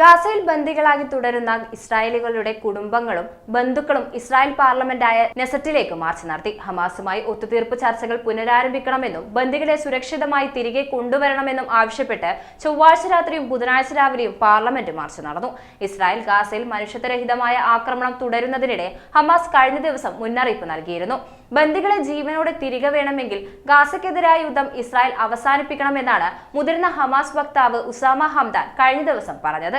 ഗാസയിൽ ബന്ദികളായി തുടരുന്ന ഇസ്രായേലികളുടെ കുടുംബങ്ങളും ബന്ധുക്കളും ഇസ്രായേൽ പാർലമെന്റായ നെസറ്റിലേക്ക് മാർച്ച് നടത്തി. ഹമാസുമായി ഒത്തുതീർപ്പ് ചർച്ചകൾ പുനരാരംഭിക്കണമെന്നും ബന്ദികളെ സുരക്ഷിതമായി തിരികെ കൊണ്ടുവരണമെന്നും ആവശ്യപ്പെട്ട് ചൊവ്വാഴ്ച രാത്രിയും ബുധനാഴ്ച രാവിലെയും പാർലമെന്റ് മാർച്ച് നടന്നു. ഇസ്രായേൽ ഗാസയിൽ മനുഷ്യത്വരഹിതമായ ആക്രമണം തുടരുന്നതിനിടെ ഹമാസ് കഴിഞ്ഞ ദിവസം മുന്നറിയിപ്പ് നൽകിയിരുന്നു. ബന്ദികളെ ജീവനോടെ തിരികെ വേണമെങ്കിൽ ഗാസയ്ക്കെതിരായ യുദ്ധം ഇസ്രായേൽ അവസാനിപ്പിക്കണമെന്നാണ് മുതിർന്ന ഹമാസ് വക്താവ് ഉസാമ ഹംദാൻ കഴിഞ്ഞ ദിവസം പറഞ്ഞത്.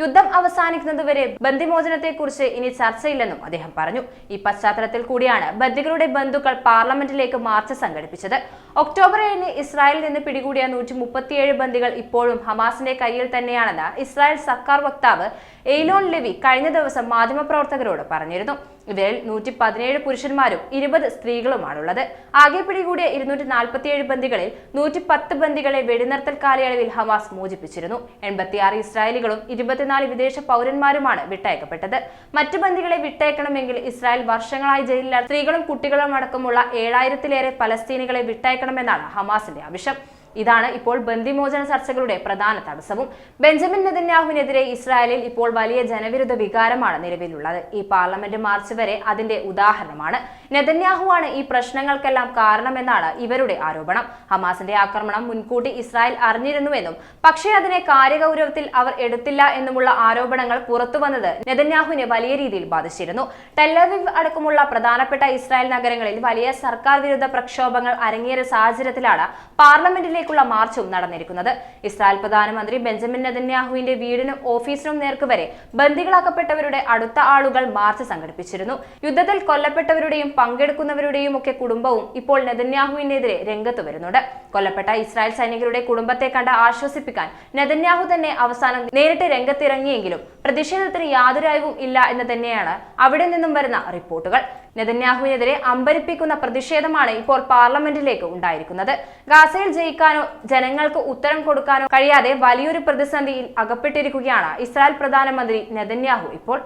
യുദ്ധം അവസാനിക്കുന്നതുവരെ ബന്ദിമോചനത്തെക്കുറിച്ച് ഇനി ചർച്ചയില്ലെന്നും അദ്ദേഹം പറഞ്ഞു. ഈ പശ്ചാത്തലത്തിൽ കൂടിയാണ് ബന്ദികളുടെ ബന്ധുക്കൾ പാർലമെന്റിലേക്ക് മാർച്ച് സംഘടിപ്പിച്ചത്. ഒക്ടോബർ ഏഴിന് ഇസ്രായേലിൽ നിന്ന് പിടികൂടിയ നൂറ്റി മുപ്പത്തിയേഴ് ബന്ദികൾ ഇപ്പോഴും ഹമാസിന്റെ കയ്യിൽ തന്നെയാണെന്ന് ഇസ്രായേൽ സർക്കാർ വക്താവ് എയ്ലോൺ ലെവി കഴിഞ്ഞ ദിവസം മാധ്യമപ്രവർത്തകരോട് പറഞ്ഞിരുന്നു. ഇവരിൽ നൂറ്റി പതിനേഴ് പുരുഷന്മാരും ഇരുപത് സ്ത്രീകളുമാണുള്ളത്. ആകെ പിടികൂടിയ ഇരുന്നൂറ്റി നാൽപ്പത്തിയേഴ് ബന്ദികളിൽ നൂറ്റി പത്ത് ബന്ദികളെ വെടിനിർത്തൽ കാലയളവിൽ ഹമാസ് മോചിപ്പിച്ചിരുന്നു. എൺപത്തിയാറ് ഇസ്രായേലികളും ഇരുപത്തിനാല് വിദേശ പൗരന്മാരുമാണ് വിട്ടയക്കപ്പെട്ടത്. മറ്റു ബന്ധികളെ വിട്ടയക്കണമെങ്കിൽ ഇസ്രായേൽ വർഷങ്ങളായി ജയിലിൽ സ്ത്രീകളും കുട്ടികളും അടക്കമുള്ള ഏഴായിരത്തിലേറെ പലസ്തീനികളെ വിട്ടയക്കണമെന്നാണ് ഹമാസിന്റെ ആവശ്യം. ഇതാണ് ഇപ്പോൾ ബന്ദിമോചന ചർച്ചകളുടെ പ്രധാന തടസ്സവും. ബെഞ്ചമിൻ നെതന്യാഹുവിനെതിരെ ഇസ്രായേലിൽ ഇപ്പോൾ വലിയ ജനവിരുദ്ധ വികാരമാണ് നിലവിലുള്ളത്. ഈ പാർലമെന്റ് മാർച്ച് വരെ അതിന്റെ ഉദാഹരണമാണ്. നെതന്യാഹുവാണ് ഈ പ്രശ്നങ്ങൾക്കെല്ലാം കാരണമെന്നാണ് ഇവരുടെ ആരോപണം. ഹമാസിന്റെ ആക്രമണം മുൻകൂട്ടി ഇസ്രായേൽ അറിഞ്ഞിരുന്നുവെന്നും പക്ഷേ അതിനെ കാര്യഗൗരവത്തിൽ അവർ എടുത്തില്ല എന്നുമുള്ള ആരോപണങ്ങൾ പുറത്തുവന്നത് നെതന്യാഹുവിനെ വലിയ രീതിയിൽ ബാധിച്ചിരുന്നു. ടെല്ലവിവ് അടക്കമുള്ള പ്രധാനപ്പെട്ട ഇസ്രായേൽ നഗരങ്ങളിൽ വലിയ സർക്കാർ വിരുദ്ധ പ്രക്ഷോഭങ്ങൾ അരങ്ങേറിയ സാഹചര്യത്തിലാണ് പാർലമെന്റിലേക്കുള്ള മാർച്ചും നടന്നിരിക്കുന്നത്. ഇസ്രായേൽ പ്രധാനമന്ത്രി ബെഞ്ചമിൻ നെതന്യാഹുവിന്റെ വീടിനും ഓഫീസിനും നേർക്ക് വരെ ബന്ദികളാക്കപ്പെട്ടവരുടെ അടുത്ത ആളുകൾ മാർച്ച് സംഘടിപ്പിച്ചിരുന്നു. യുദ്ധത്തിൽ കൊല്ലപ്പെട്ടവരുടെയും പങ്കെടുക്കുന്നവരുടെയും ഒക്കെ കുടുംബവും ഇപ്പോൾ നെതന്യാഹുവിനെതിരെ രംഗത്ത് വരുന്നുണ്ട്. കൊല്ലപ്പെട്ട ഇസ്രായേൽ സൈനികരുടെ കുടുംബത്തെ കണ്ട് ആശ്വസിപ്പിക്കാൻ നെതന്യാഹു തന്നെ അവസാനം നേരിട്ട് രംഗത്തിറങ്ങിയെങ്കിലും പ്രതിഷേധത്തിന് യാതൊരു അയവും ഇല്ല എന്ന് തന്നെയാണ് അവിടെ നിന്നും വരുന്ന റിപ്പോർട്ടുകൾ. നെതന്യാഹുവിനെതിരെ അമ്പരിപ്പിക്കുന്ന പ്രതിഷേധമാണ് ഇപ്പോൾ പാർലമെന്റിലേക്ക് ഉണ്ടായിരിക്കുന്നത്. ഗാസയിൽ ജയിക്കാനോ ജനങ്ങൾക്ക് ഉത്തരം കൊടുക്കാനോ കഴിയാതെ വലിയൊരു പ്രതിസന്ധിയിൽ അകപ്പെട്ടിരിക്കുകയാണ് ഇസ്രായേൽ പ്രധാനമന്ത്രി നെതന്യാഹു ഇപ്പോൾ.